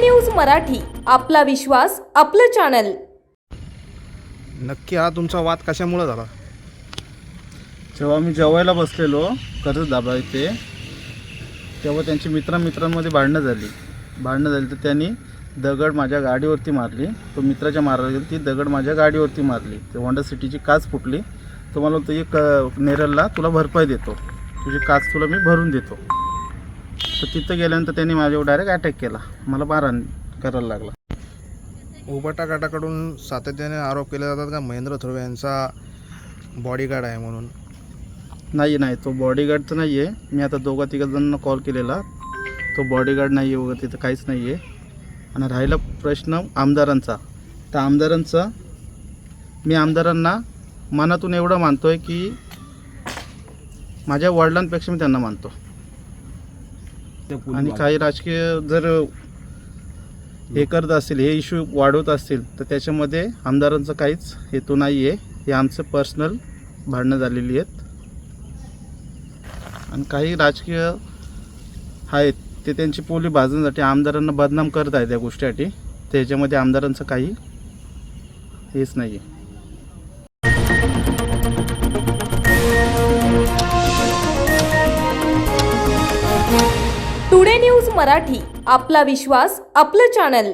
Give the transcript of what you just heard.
मराठी आपला विश्वास आपलं चॅनल नक्की हा तुमचा वाद कशामुळे झाला? जेव्हा मी जेवायला बसलेलो कर्ज दाबा इथे तेव्हा त्यांची मित्रामित्रांमध्ये भांडणं झाली. भांडणं झाली तर त्यांनी दगड माझ्या गाडीवरती मारली. तो मित्राच्या मारायला गेली ती दगड माझ्या गाडीवरती मारली. ते होंडा सिटीची काच फुटली. तो मला तो एक नेरलला तुला भरपाई देतो. तुझी काच तुला मी भरून देतो. तर तिथं गेल्यानंतर त्यांनी माझ्यावर डायरेक्ट अटॅक केला. मला मारहाण करायला लागला. उबाटा गटाकडून सातत्याने आरोप केले जातात का? महेंद्र थोरवे यांचा बॉडीगार्ड आहे म्हणून. नाही नाही. तो बॉडीगार्ड तर नाही आहे मी आता दोघा तिघा जणांना कॉल केलेला. तो बॉडीगार्ड नाही आहे वगैरे तिथं काहीच नाही आहे आणि राहिला प्रश्न आमदारांचा. तर आमदारांचा मी आमदारांना मनातून एवढं मानतो आहे की माझ्या वडिलांपेक्षा मी त्यांना मानतो. आणि काही राजकीय जर हे करत असतील हे इश्यू वाढवत असतील तर त्याच्यामध्ये आमदारांचं काहीच हेतू नाही आहे हे आमचं पर्सनल भांडणं झालेली आहेत. आणि काही राजकीय आहेत ते त्यांची पोली भाजण्यासाठी आमदारांना बदनाम करत आहेत त्या गोष्टीसाठी. त्याच्यामध्ये आमदारांचं काही हेच नाही आहे टुडे न्यूज मराठी आपला विश्वास आपलं चॅनल.